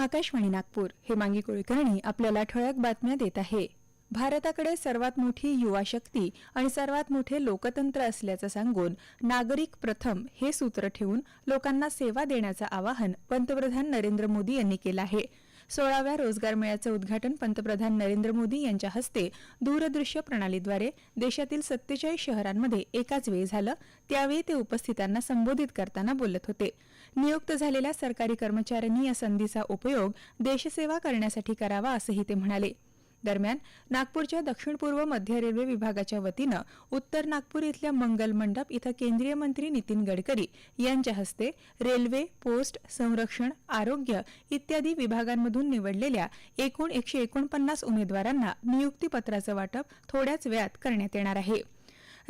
आकाशवाणी नागपूर हेमांगी कुलकर्णी आपल्याला ठळक बातम्या देत आहे. भारताकडे सर्वात मोठी युवा शक्ती आणि सर्वात मोठे लोकतंत्र असल्याचं सांगून नागरिक प्रथम हे सूत्र ठेवून लोकांना सेवा देण्याचं आवाहन पंतप्रधान नरेंद्र मोदी यांनी केलं आहे. सोळाव्या रोजगार मेळ्याचं उद्घाटन पंतप्रधान नरेंद्र मोदी यांच्या हस्ते दूरदृश्य प्रणालीद्वारे देशातील सत्तेचाळीस शहरांमध्ये एकाच वेळी झालं. त्यावेळी ते उपस्थितांना संबोधित करताना बोलत होते. नियुक्त झालेल्या सरकारी कर्मचाऱ्यांनी या संधीचा उपयोग देशसेवा करण्यासाठी करावा असंही ते म्हणाले. दरम्यान नागपूरच्या दक्षिण पूर्व मध्य रेल्वे विभागाच्या वतीनं उत्तर नागपूर इथल्या मंगल मंडप इथं केंद्रीय मंत्री नितीन गडकरी यांच्या हस्ते रेल्वे पोस्ट संरक्षण आरोग्य इत्यादी विभागांमधून निवडलेल्या एकूण एकशे एकोणपन्नास उमेदवारांना नियुक्तीपत्राचं वाटप थोड्याच वेळात करण्यात येणार आहे.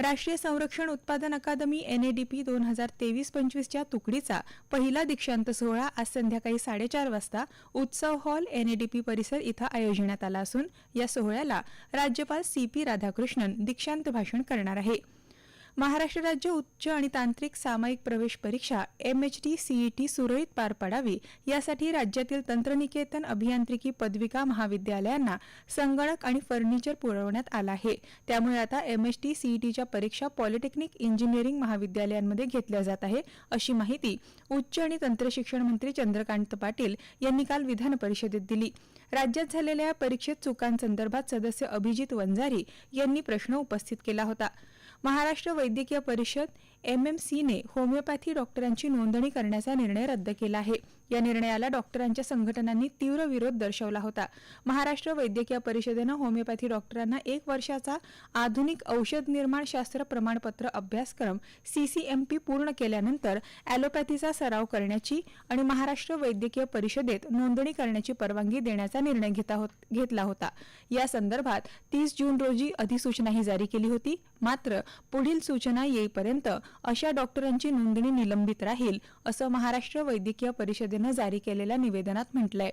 राष्ट्रीय संरक्षण उत्पादन अकादमी एनएडीपी दोन हजार तेवीस पंचवीसच्या तुकडीचा पहिला दीक्षांत सोहळा आज संध्याकाळी साडेचार वाजता उत्सव हॉल एनएडीपी परिसर इथं आयोजण्यात आला असून या सोहळ्याला राज्यपाल सी पी राधाकृष्णन दीक्षांत भाषण करणार आहे. महाराष्ट्र राज्य उच्च आणि तांत्रिक सामायिक प्रवेश परीक्षा एम एच डी सीईटी सुरळीत पार पडावी यासाठी राज्यातील तंत्रनिकेतन अभियांत्रिकी पदविका महाविद्यालयांना संगणक आणि फर्निचर पुरवण्यात आलं आहे. त्यामुळे आता एम एच डी सीईटीच्या परीक्षा पॉलिटेक्निक इंजिनिअरिंग महाविद्यालयांमध्ये घेतल्या जात आहे अशी माहिती उच्च आणि तंत्रशिक्षण मंत्री चंद्रकांत पाटील यांनी काल विधान परिषदेत दिली. राज्यात झालेल्या या परीक्षेत चुकांसंदर्भात सदस्य अभिजित वंजारी यांनी प्रश्न उपस्थित केला होता. महाराष्ट्र वैद्यकीय परिषद एम एम सीने होमिओपॅथी डॉक्टरांची नोंदणी करण्याचा निर्णय रद्द केला आहे. या निर्णयाला डॉक्टरांच्या संघटनांनी तीव्र विरोध दर्शवला होता. महाराष्ट्र वैद्यकीय परिषदेनं होमिओपॅथी डॉक्टरांना एक वर्षाचा आधुनिक औषध निर्माण शास्त्र प्रमाणपत्र अभ्यासक्रम सीसीएमपी पूर्ण केल्यानंतर ॲलोपॅथीचा सराव करण्याची आणि महाराष्ट्र वैद्यकीय परिषदेत नोंदणी करण्याची परवानगी देण्याचा निर्णय घेता घेतला होता. या संदर्भात तीस जून रोजी अधिसूचनाही जारी केली होती. मात्र पुढील सूचना येईपर्यंत अशा डॉक्टरांची नोंदणी निलंबित राहील असं महाराष्ट्र वैद्यकीय परिषदेनं जारी केलेल्या निवेदनात म्हटलंय.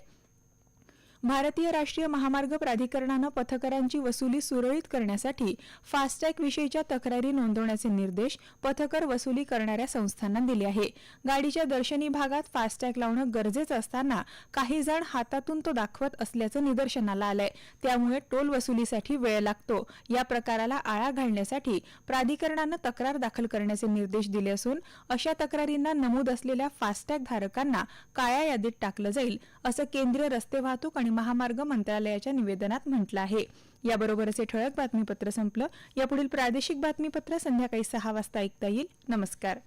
भारतीय राष्ट्रीय महामार्ग प्राधिकरणानं पथकरांची वसुली सुरळीत करण्यासाठी फास्टॅग विषयीच्या तक्रारी नोंदवण्याचे निर्देश पथकर वसुली करणाऱ्या संस्थांना दिले आहे. गाडीच्या दर्शनी भागात फास्टॅग लावणं गरजेचं असताना काही जण हातातून तो दाखवत असल्याचं निदर्शनाला आलंय. त्यामुळे टोल वसुलीसाठी वेळ लागतो. या प्रकाराला आळा घालण्यासाठी प्राधिकरणानं तक्रार दाखल करण्याचे निर्देश दिले असून अशा तक्रारींना नमूद असलेल्या फास्टॅग धारकांना काळ्या यादीत टाकलं जाईल असं केंद्रीय रस्ते वाहतूक आणि महामार्ग मंत्रालयाच्या निवेदनात म्हटलं आहे. याबरोबरच हे ठळक बातमीपत्र संपलं. यापुढील प्रादेशिक बातमीपत्र संध्याकाळी सहा वाजता ऐकता येईल. नमस्कार.